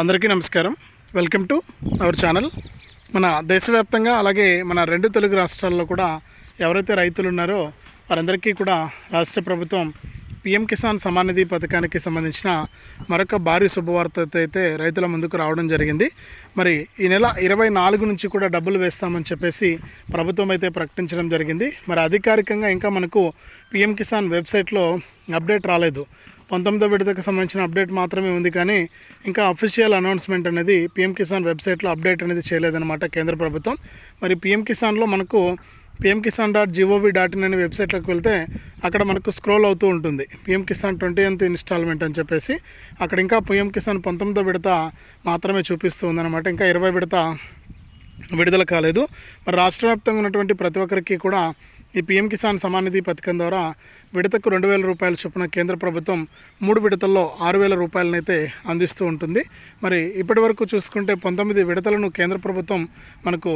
అందరికీ నమస్కారం. Welcome to our channel మన దేశవ్యాప్తంగా అలాగే మన రెండు తెలుగు రాష్ట్రాల్లో కూడా ఎవరైతే రైతులు ఉన్నారో వారందరికీ కూడా రాష్ట్ర ప్రభుత్వం పిఎం కిసాన్ సమానిధి పథకానికి సంబంధించిన మరొక భారీ శుభవార్త అయితే రైతుల ముందుకు రావడం జరిగింది. మరి ఈ నెల ఇరవై నాలుగు నుంచి కూడా డబ్బులు వేస్తామని చెప్పేసి ప్రభుత్వం అయితే ప్రకటించడం జరిగింది. మరి అధికారికంగా ఇంకా మనకు పిఎం కిసాన్ వెబ్సైట్లో అప్డేట్ రాలేదు. పంతొమ్మిదో విడతకు సంబంధించిన అప్డేట్ మాత్రమే ఉంది కానీ ఇంకా అఫీషియల్ అనౌన్స్మెంట్ అనేది పిఎం కిసాన్ వెబ్సైట్లో అప్డేట్ అనేది చేయలేదన్నమాట కేంద్ర ప్రభుత్వం. మరి పిఎం కిసాన్లో మనకు PM Kisan dot G O V dot in అనే వెబ్సైట్లోకి వెళ్తే అక్కడ మనకు స్క్రోల్ అవుతూ ఉంటుంది. PM Kisan twentieth instalment అని చెప్పేసి అక్కడ ఇంకా పిఎం కిసాన్ పంతొమ్మిదో విడత మాత్రమే చూపిస్తూ ఉందన్నమాట. ఇంకా ఇరవై విడత విడుదల కాలేదు. మరి రాష్ట్ర వ్యాప్తంగా ఉన్నటువంటి ప్రతి ఒక్కరికి కూడా ఈ పీఎం కిసాన్ సమానిధి పథకం ద్వారా విడతకు రెండు వేల రూపాయల చొప్పున కేంద్ర ప్రభుత్వం మూడు విడతల్లో ఆరు వేల రూపాయలనైతే అందిస్తూ ఉంటుంది. మరి ఇప్పటి వరకు చూసుకుంటే పంతొమ్మిది విడతలను కేంద్ర ప్రభుత్వం మనకు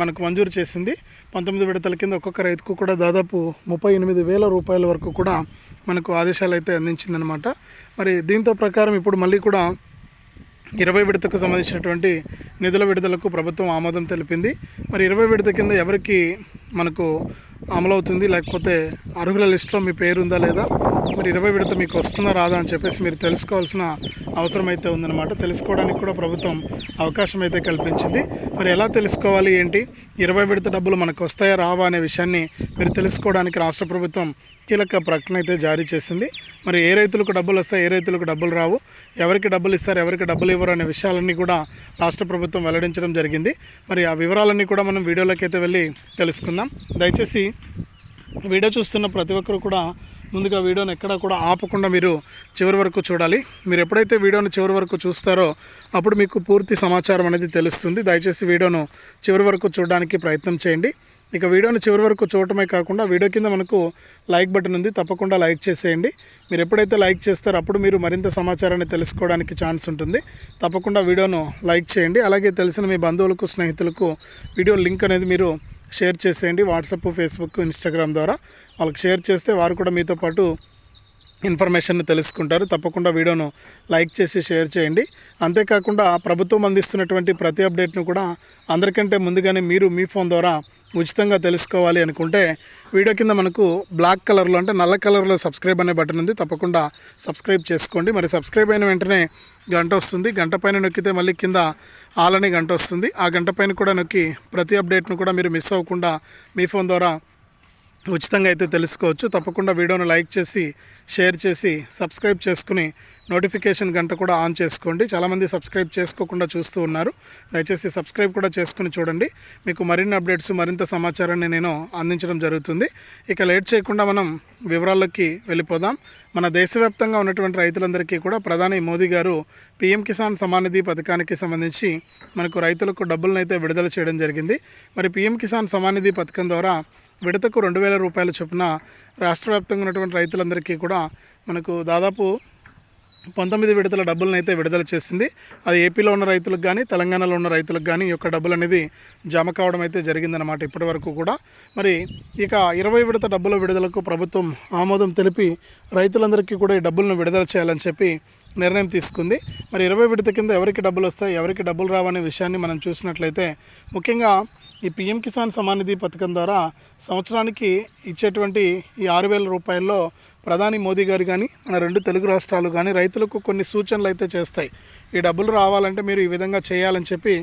మనకు మంజూరు చేసింది. పంతొమ్మిది విడతల కింద ఒక్కొక్క రైతుకు కూడా దాదాపు ముప్పై ఎనిమిది వేల రూపాయల వరకు కూడా మనకు ఆదేశాలు అయితే అందించిందనమాట మరి దీంతో ప్రకారం ఇప్పుడు మళ్ళీ కూడా ఇరవై విడతకు సంబంధించినటువంటి నిధుల విడుదలకు ప్రభుత్వం ఆమోదం తెలిపింది. మరి ఇరవై విడత కింద ఎవరికి మనకు అమలవుతుంది? లేకపోతే అర్హుల లిస్టులో మీ పేరు ఉందా లేదా? మరి ఇరవై విడత మీకు వస్తుందా రాదా అని చెప్పేసి మీరు తెలుసుకోవాల్సిన అవసరం అయితే ఉందన్నమాట. తెలుసుకోవడానికి కూడా ప్రభుత్వం అవకాశం అయితే కల్పించింది. మరి ఎలా తెలుసుకోవాలి ఏంటి? ఇరవై విడత డబ్బులు మనకు వస్తాయా రావా అనే విషయాన్ని మీరు తెలుసుకోవడానికి రాష్ట్ర ప్రభుత్వం కీలక ప్రకటన అయితే జారీ చేసింది. మరి ఏ రైతులకు డబ్బులు వస్తాయి ఏ రైతులకు డబ్బులు రావు ఎవరికి డబ్బులు ఇస్తారు ఎవరికి డబ్బులు ఇవ్వరు అనే విషయాలన్నీ కూడా రాష్ట్ర ప్రభుత్వం వెల్లడించడం జరిగింది. మరి ఆ వివరాలన్నీ కూడా మనం వీడియోలోకి అయితే వెళ్ళి తెలుసుకుందాం. దయచేసి వీడియో చూస్తున్న ప్రతి ఒక్కరు కూడా ముందుగా వీడియోని ఎక్కడ కూడా ఆపకుండా మీరు చివరి వరకు చూడాలి. మీరు ఎప్పుడైతే వీడియోని చివరి వరకు చూస్తారో అప్పుడు మీకు పూర్తి సమాచారం అనేది తెలుస్తుంది. దయచేసి వీడియోను చివరి వరకు చూడడానికి ప్రయత్నం చేయండి. ఇక వీడియోని చివరి వరకు చూడటమే కాకుండా వీడియో కింద మనకు లైక్ బటన్ ఉంది. తప్పకుండా లైక్ చేసేయండి. మీరు ఎప్పుడైతే లైక్ చేస్తారో అప్పుడు మీరు మరింత సమాచారాన్ని తెలుసుకోవడానికి ఛాన్స్ ఉంటుంది. తప్పకుండా వీడియోను లైక్ చేయండి. అలాగే తెలిసిన మీ బంధువులకు స్నేహితులకు వీడియో లింక్ అనేది మీరు షేర్ చేసేయండి. వాట్సాప్ ఫేస్బుక్ ఇన్స్టాగ్రామ్ ద్వారా వాళ్ళకి షేర్ చేస్తే వారు కూడా మీతో పాటు ఇన్ఫర్మేషన్ తెలుసుకుంటారు. తప్పకుండా వీడియోను లైక్ చేసి షేర్ చేయండి. అంతేకాకుండా ప్రభుత్వం అందిస్తున్నటువంటి ప్రతి అప్డేట్ను కూడా అందరికంటే ముందుగానే మీరు మీ ఫోన్ ద్వారా ఉచితంగా తెలుసుకోవాలి అనుకుంటే వీడియో కింద మనకు బ్లాక్ కలర్లో అంటే నల్ల కలర్లో సబ్స్క్రైబ్ అనే బటన్ ఉంది. తప్పకుండా సబ్స్క్రైబ్ చేసుకోండి. మరి సబ్స్క్రైబ్ అయిన వెంటనే గంట వస్తుంది. గంట పైన నొక్కితే మళ్ళీ కింద ఆలని గంట వస్తుంది. ఆ గంట పైన కూడా నొక్కి ప్రతి అప్డేట్ను కూడా మీరు మిస్ అవ్వకుండా మీ ఫోన్ ద్వారా ఉచితంగా అయితే తెలుసుకోవచ్చు. తప్పకుండా వీడియోను లైక్ చేసి షేర్ చేసి సబ్స్క్రైబ్ చేసుకుని నోటిఫికేషన్ గంట కూడా ఆన్ చేసుకోండి. చాలామంది సబ్స్క్రైబ్ చేసుకోకుండా చూస్తూ ఉన్నారు. దయచేసి సబ్స్క్రైబ్ కూడా చేసుకుని చూడండి. మీకు మరిన్ని అప్డేట్స్ మరింత సమాచారాన్ని నేను అందించడం జరుగుతుంది. ఇక లేట్ చేయకుండా మనం వివరాల్లోకి వెళ్ళిపోదాం. మన దేశవ్యాప్తంగా ఉన్నటువంటి రైతులందరికీ కూడా ప్రధాని మోదీ గారు పీఎం కిసాన్ సమానిధి పథకానికి సంబంధించి మనకు రైతులకు డబ్బులను అయితే విడుదల చేయడం జరిగింది. మరి పీఎం కిసాన్ సమానిధి పథకం ద్వారా విడతకు రెండు వేల రూపాయల చొప్పున రాష్ట్ర వ్యాప్తంగా ఉన్నటువంటి రైతులందరికీ కూడా మనకు దాదాపు పంతొమ్మిది విడతల డబ్బులను అయితే విడుదల చేసింది. అది ఏపీలో ఉన్న రైతులకు కానీ తెలంగాణలో ఉన్న రైతులకు కానీ ఈ యొక్క డబ్బులు అనేది జమ కావడం అయితే జరిగిందన్నమాట ఇప్పటి వరకు కూడా. మరి ఇక ఇరవై విడత డబ్బుల విడుదలకు ప్రభుత్వం ఆమోదం తెలిపి రైతులందరికీ కూడా ఈ డబ్బులను విడుదల చేయాలని చెప్పి నిర్ణయం తీసుకుంది. మరి ఇరవై విడత కింద ఎవరికి డబ్బులు వస్తాయి ఎవరికి డబ్బులు రావనే విషయాన్ని మనం చూసినట్లయితే ముఖ్యంగా ఈ పిఎం కిసాన్ సమాన్ నిధి పథకం ద్వారా సంవత్సరానికి ఇచ్చేటువంటి ఈ ఆరు వేల రూపాయల్లో ప్రధాని మోదీ గారు కానీ మన రెండు తెలుగు రాష్ట్రాలు కానీ రైతులకు కొన్ని సూచనలు అయితే చేస్తాయి. ఈ డబ్బులు రావాలంటే మీరు ఈ విధంగా చేయాలని చెప్పి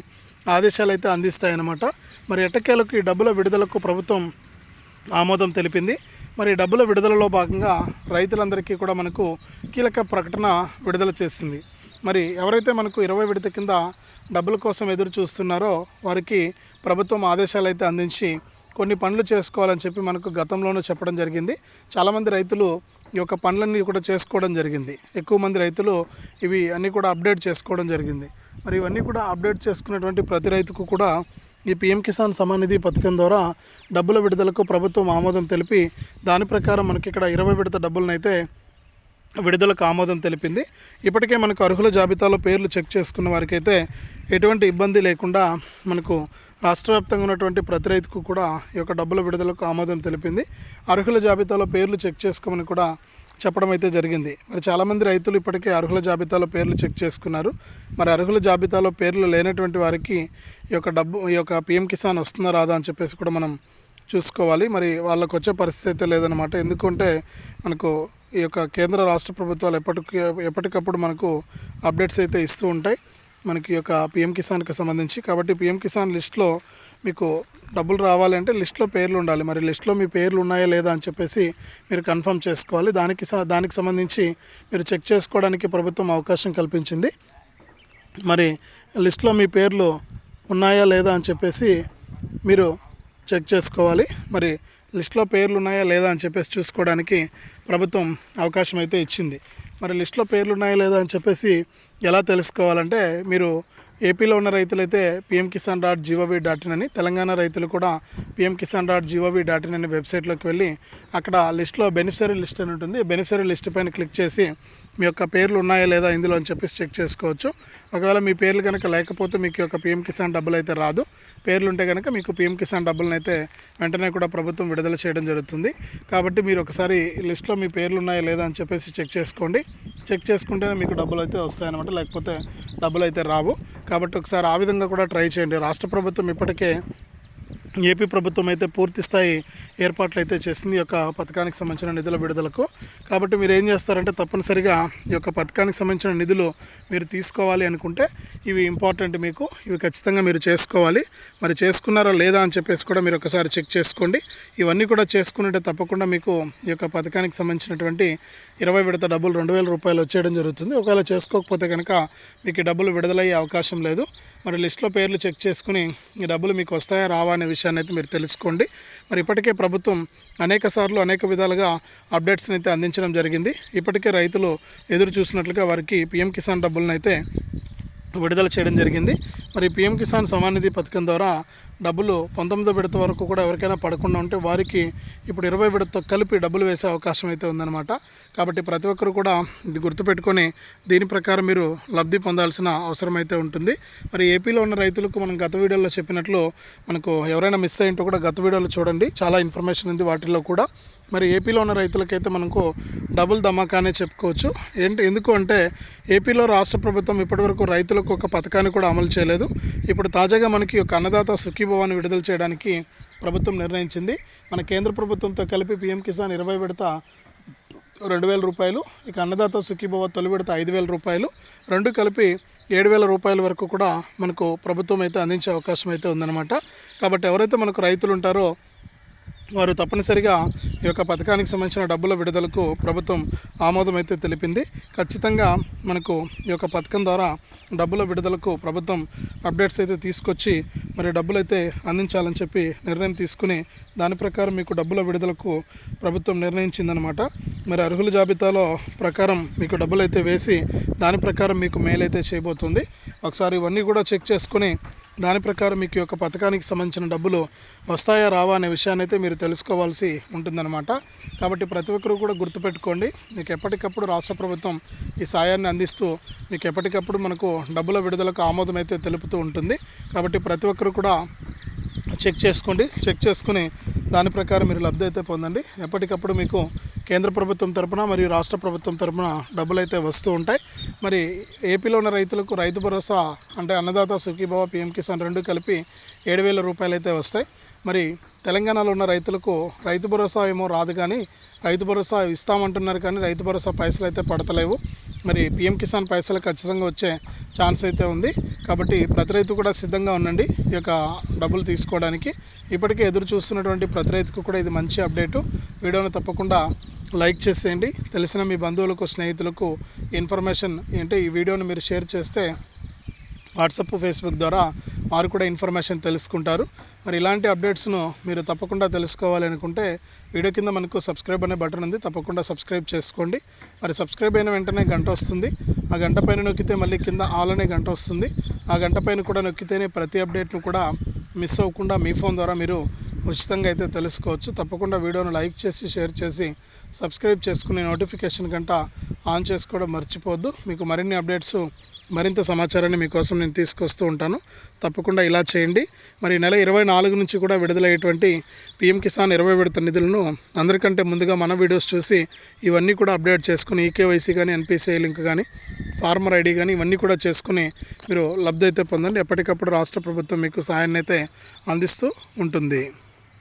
ఆదేశాలు అయితే అందిస్తాయి అన్నమాట మరి ఎట్టకేలకు ఈ డబ్బుల విడుదలకు ప్రభుత్వం ఆమోదం తెలిపింది. మరి డబ్బుల విడుదలలో భాగంగా రైతులందరికీ కూడా మనకు కీలక ప్రకటన విడుదల చేసింది. మరి ఎవరైతే మనకు ఇరవై విడత కింద డబ్బుల కోసం ఎదురు చూస్తున్నారో వారికి ప్రభుత్వం ఆదేశాలు అయితే అందించి కొన్ని పనులు చేసుకోవాలని చెప్పి మనకు గతంలోనూ చెప్పడం జరిగింది. చాలామంది రైతులు ఈ యొక్క పనులన్నీ కూడా చేసుకోవడం జరిగింది. ఎక్కువ మంది రైతులు ఇవి అన్నీ కూడా అప్డేట్ చేసుకోవడం జరిగింది. మరి ఇవన్నీ కూడా అప్డేట్ చేసుకున్నటువంటి ప్రతి రైతుకు కూడా ఈ పిఎం కిసాన్ సమాన్ నిధి పథకం ద్వారా డబ్బుల విడుదలకు ప్రభుత్వం ఆమోదం తెలిపి దాని ప్రకారం మనకి ఇక్కడ ఇరవై విడత డబ్బులనైతే విడుదలకు ఆమోదం తెలిపింది. ఇప్పటికే మనకు అర్హుల జాబితాలో పేర్లు చెక్ చేసుకున్న వారికైతే ఎటువంటి ఇబ్బంది లేకుండా మనకు రాష్ట్ర వ్యాప్తంగా ఉన్నటువంటి ప్రతి రైతుకు కూడా ఈ యొక్క డబ్బుల విడుదలకు ఆమోదం తెలిపింది. అర్హుల జాబితాలో పేర్లు చెక్ చేసుకోమని కూడా చెప్పడం అయితే జరిగింది. మరి చాలామంది రైతులు ఇప్పటికే అర్హుల జాబితాలో పేర్లు చెక్ చేసుకున్నారు. మరి అర్హుల జాబితాలో పేర్లు లేనటువంటి వారికి ఈ యొక్క డబ్బు ఈ యొక్క పిఎం కిసాన్ వస్తుందా రాదా అని చెప్పేసి కూడా మనం చూసుకోవాలి. మరి వాళ్ళకు వచ్చే పరిస్థితి అయితే లేదనమాట ఎందుకంటే మనకు ఈ యొక్క కేంద్ర రాష్ట్ర ప్రభుత్వాలు ఎప్పటికి ఎప్పటికప్పుడు మనకు అప్డేట్స్ అయితే ఇస్తూ ఉంటాయి. మనకి యొక్క పిఎం కిసాన్కి సంబంధించి. కాబట్టి పిఎం కిసాన్ లిస్ట్లో మీకు డబ్బులు రావాలంటే లిస్ట్లో పేర్లు ఉండాలి. మరి లిస్ట్లో మీ పేర్లు ఉన్నాయా లేదా అని చెప్పేసి మీరు కన్ఫర్మ్ చేసుకోవాలి. దానికి స- దానికి సంబంధించి మీరు చెక్ చేసుకోవడానికి ప్రభుత్వం అవకాశం కల్పించింది. మరి లిస్ట్లో మీ పేర్లు ఉన్నాయా లేదా అని చెప్పేసి మీరు చెక్ చేసుకోవాలి. మరి లిస్ట్లో పేర్లు ఉన్నాయా లేదా అని చెప్పేసి చూసుకోవడానికి ప్రభుత్వం అవకాశం అయితే ఇచ్చింది. మరి లిస్ట్లో పేర్లు ఉన్నాయా లేదా అని చెప్పేసి ఎలా తెలుసుకోవాలంటే మీరు ఏపీలో ఉన్న రైతులైతే PM Kisan dot G O V dot in అని తెలంగాణ రైతులు కూడా PM Kisan dot G O V dot in అనే వెబ్సైట్లోకి వెళ్ళి అక్కడ లిస్ట్లో బెనిఫిషరీ లిస్ట్ అని ఉంటుంది. బెనిఫిషరీ లిస్ట్ పైన క్లిక్ చేసి మీ యొక్క పేర్లు ఉన్నాయా లేదా ఇందులో అని చెప్పేసి చెక్ చేసుకోవచ్చు. ఒకవేళ మీ పేర్లు కనుక లేకపోతే మీకు యొక్క పిఎం కిసాన్ డబ్బులు అయితే రాదు. పేర్లు ఉంటే కనుక మీకు పిఎం కిసాన్ డబ్బులను అయితే వెంటనే కూడా ప్రభుత్వం విడుదల చేయడం జరుగుతుంది. కాబట్టి మీరు ఒకసారి లిస్ట్లో మీ పేర్లు ఉన్నాయా లేదా అని చెప్పేసి చెక్ చేసుకోండి. చెక్ చేసుకుంటేనే మీకు డబ్బులు అయితే వస్తాయన్నమాట. లేకపోతే డబ్బులు అయితే రావు. కాబట్టి ఒకసారి ఆ విధంగా కూడా ట్రై చేయండి. రాష్ట్ర ప్రభుత్వం ఇప్పటికే ఏపీ ప్రభుత్వం అయితే పూర్తి స్థాయి ఏర్పాట్లు అయితే చేసింది ఈ యొక్క పథకానికి సంబంధించిన నిధుల విడుదలకు. కాబట్టి మీరు ఏం చేస్తారంటే తప్పనిసరిగా ఈ యొక్క పథకానికి సంబంధించిన నిధులు మీరు తీసుకోవాలి అనుకుంటే ఇవి ఇంపార్టెంట్ మీకు. ఇవి ఖచ్చితంగా మీరు చేసుకోవాలి. మరి చేసుకున్నారా లేదా అని చెప్పేసి కూడా మీరు ఒకసారి చెక్ చేసుకోండి. ఇవన్నీ కూడా చేసుకున్నట్టే తప్పకుండా మీకు ఈ యొక్క పథకానికి సంబంధించినటువంటి ఇరవై విడత డబ్బులు రెండు వేల రూపాయలు వచ్చేయడం జరుగుతుంది. ఒకవేళ చేసుకోకపోతే కనుక మీకు డబ్బులు విడుదలయ్యే అవకాశం లేదు. మరి లిస్ట్లో పేర్లు చెక్ చేసుకుని ఈ డబ్బులు మీకు వస్తాయా రావా అనే విషయాన్ని అయితే మీరు తెలుసుకోండి. మరి ఇప్పటికే ప్రభుత్వం అనేక సార్లు అనేక విధాలుగా అప్డేట్స్ని అయితే అందించడం జరిగింది. ఇప్పటికే రైతులు ఎదురు చూసినట్లుగా వారికి పిఎం కిసాన్ డబ్బులను అయితే విడుదల చేయడం జరిగింది. మరి పిఎం కిసాన్ సమాన్ నిధి పథకం ద్వారా డబ్బులు పంతొమ్మిదో విడత వరకు కూడా ఎవరికైనా పడకుండా ఉంటే వారికి ఇప్పుడు ఇరవై విడతతో కలిపి డబ్బులు వేసే అవకాశం అయితే ఉందన్నమాట. కాబట్టి ప్రతి ఒక్కరు కూడా ఇది గుర్తుపెట్టుకొని దీని ప్రకారం మీరు లబ్ధి పొందాల్సిన అవసరం అయితే ఉంటుంది. మరి ఏపీలో ఉన్న రైతులకు మనం గత వీడియోలో చెప్పినట్లు మనకు ఎవరైనా మిస్ అయ్యింటో కూడా గత వీడియోలో చూడండి. చాలా ఇన్ఫర్మేషన్ ఉంది వాటిల్లో కూడా. మరి ఏపీలో ఉన్న రైతులకైతే మనకు డబుల్ ధమాకానే చెప్పుకోవచ్చు. ఏంటి ఎందుకు అంటే ఏపీలో రాష్ట్ర ప్రభుత్వం ఇప్పటివరకు రైతులకు ఒక పథకాన్ని కూడా అమలు చేయలేదు. ఇప్పుడు తాజాగా మనకి ఒక అన్నదాత సుఖీభవాన్ని విడుదల చేయడానికి ప్రభుత్వం నిర్ణయించింది. మన కేంద్ర ప్రభుత్వంతో కలిపి పీఎం కిసాన్ ఇరవై విడత రెండు వేల రూపాయలు ఇక అన్నదాత సుఖీభవ తొలి విడత ఐదు వేల రూపాయలు రెండు కలిపి ఏడు వేల రూపాయల వరకు కూడా మనకు ప్రభుత్వం అయితే అందించే అవకాశం అయితే ఉందన్నమాట. కాబట్టి ఎవరైతే మనకు రైతులు ఉంటారో వారు తప్పనిసరిగా ఈ యొక్క పథకానికి సంబంధించిన డబ్బుల విడుదలకు ప్రభుత్వం ఆమోదం అయితే తెలిపింది. ఖచ్చితంగా మనకు ఈ యొక్క పథకం ద్వారా డబ్బుల విడుదలకు ప్రభుత్వం అప్డేట్స్ అయితే తీసుకొచ్చి మరి డబ్బులు అయితే అందించాలని చెప్పి నిర్ణయం తీసుకుని దాని ప్రకారం మీకు డబ్బుల విడుదలకు ప్రభుత్వం నిర్ణయించిందనమాట మరి అర్హుల జాబితాలో ప్రకారం మీకు డబ్బులు అయితే వేసి దాని ప్రకారం మీకు మెయిల్ అయితే చేయబోతుంది. ఒకసారి ఇవన్నీ కూడా చెక్ చేసుకుని దాని ప్రకారం మీకు యొక్క పథకానికి సంబంధించిన డబ్బులు వస్తాయా రావా అనే విషయాన్ని అయితే మీరు తెలుసుకోవాల్సి ఉంటుందన్నమాట. కాబట్టి ప్రతి ఒక్కరూ కూడా గుర్తుపెట్టుకోండి మీకు ఎప్పటికప్పుడు రాష్ట్ర ప్రభుత్వం ఈ సాయాన్ని అందిస్తూ మీకు ఎప్పటికప్పుడు మనకు డబ్బుల విడుదలకు ఆమోదం అయితే తెలుపుతూ ఉంటుంది. కాబట్టి ప్రతి ఒక్కరు కూడా చెక్ చేసుకోండి చెక్ చేసుకుని దాని ప్రకారం మీరు లబ్ధి అయితే పొందండి. ఎప్పటికప్పుడు మీకు కేంద్ర ప్రభుత్వం తరపున మరియు రాష్ట్ర ప్రభుత్వం తరపున డబ్బులు అయితే వస్తూ ఉంటాయి. మరి ఏపీలో ఉన్న రైతులకు రైతు భరోసా అంటే అన్నదాత సుఖీభావ పిఎం కిసాన్ రెండు కలిపి ఏడు వేల రూపాయలు అయితే వస్తాయి. మరి తెలంగాణలో ఉన్న రైతులకు రైతు భరోసా ఏమో రాదు కానీ రైతు భరోసా ఇస్తామంటున్నారు కానీ రైతు భరోసా పైసలు అయితే పడతలేవు. మరి పిఎం కిసాన్ పైసలు ఖచ్చితంగా వచ్చే ఛాన్స్ అయితే ఉంది. కాబట్టి ప్రతి రైతు కూడా సిద్ధంగా ఉండండి ఈ యొక్క డబ్బులు తీసుకోవడానికి. ఇప్పటికే ఎదురు చూస్తున్నటువంటి ప్రతి రైతుకు కూడా ఇది మంచి అప్డేటు. వీడియోను తప్పకుండా లైక్ చేసేయండి. తెలిసిన మీ బంధువులకు స్నేహితులకు ఇన్ఫర్మేషన్ అంటే ఈ వీడియోను మీరు షేర్ చేస్తే వాట్సప్ ఫేస్బుక్ ద్వారా వారు కూడా ఇన్ఫర్మేషన్ తెలుసుకుంటారు. మరి ఇలాంటి అప్డేట్స్ను మీరు తప్పకుండా తెలుసుకోవాలి అనుకుంటే వీడియో కింద మనకు సబ్స్క్రైబ్ అనే బటన్ ఉంది. తప్పకుండా సబ్స్క్రైబ్ చేసుకోండి. మరి సబ్స్క్రైబ్ అయిన వెంటనే గంట వస్తుంది. ఆ గంట పైన నొక్కితే మళ్ళీ కింద ఆల్ అనే గంట వస్తుంది. ఆ గంట పైన కూడా నొక్కితేనే ప్రతి అప్డేట్ను కూడా మిస్ అవ్వకుండా మీ ఫోన్ ద్వారా మీరు ఉచితంగా అయితే తెలుసుకోవచ్చు. తప్పకుండా వీడియోను లైక్ చేసి షేర్ చేసి సబ్స్క్రైబ్ చేసుకుని నోటిఫికేషన్ గంట ఆన్ చేసుకోవడం మర్చిపోవద్దు. మీకు మరిన్ని అప్డేట్స్ మరింత సమాచారాన్ని మీకోసం నేను తీసుకొస్తూ ఉంటాను. తప్పకుండా ఇలా చేయండి. మరి నెల ఇరవై నాలుగు నుంచి కూడా విడుదలయ్యేటువంటి పిఎం కిసాన్ ఇరవై విడత నిధులను అందరికంటే ముందుగా మన వీడియోస్ చూసి ఇవన్నీ కూడా అప్డేట్ చేసుకుని ఈకేవైసీ కానీ ఎన్పిసిఐ లింక్ కానీ ఫార్మర్ ఐడి కానీ ఇవన్నీ కూడా చేసుకుని మీరు లబ్ధి అయితే పొందండి. ఎప్పటికప్పుడు రాష్ట్ర ప్రభుత్వం మీకు సహాయాన్ని అయితే అందిస్తూ ఉంటుంది.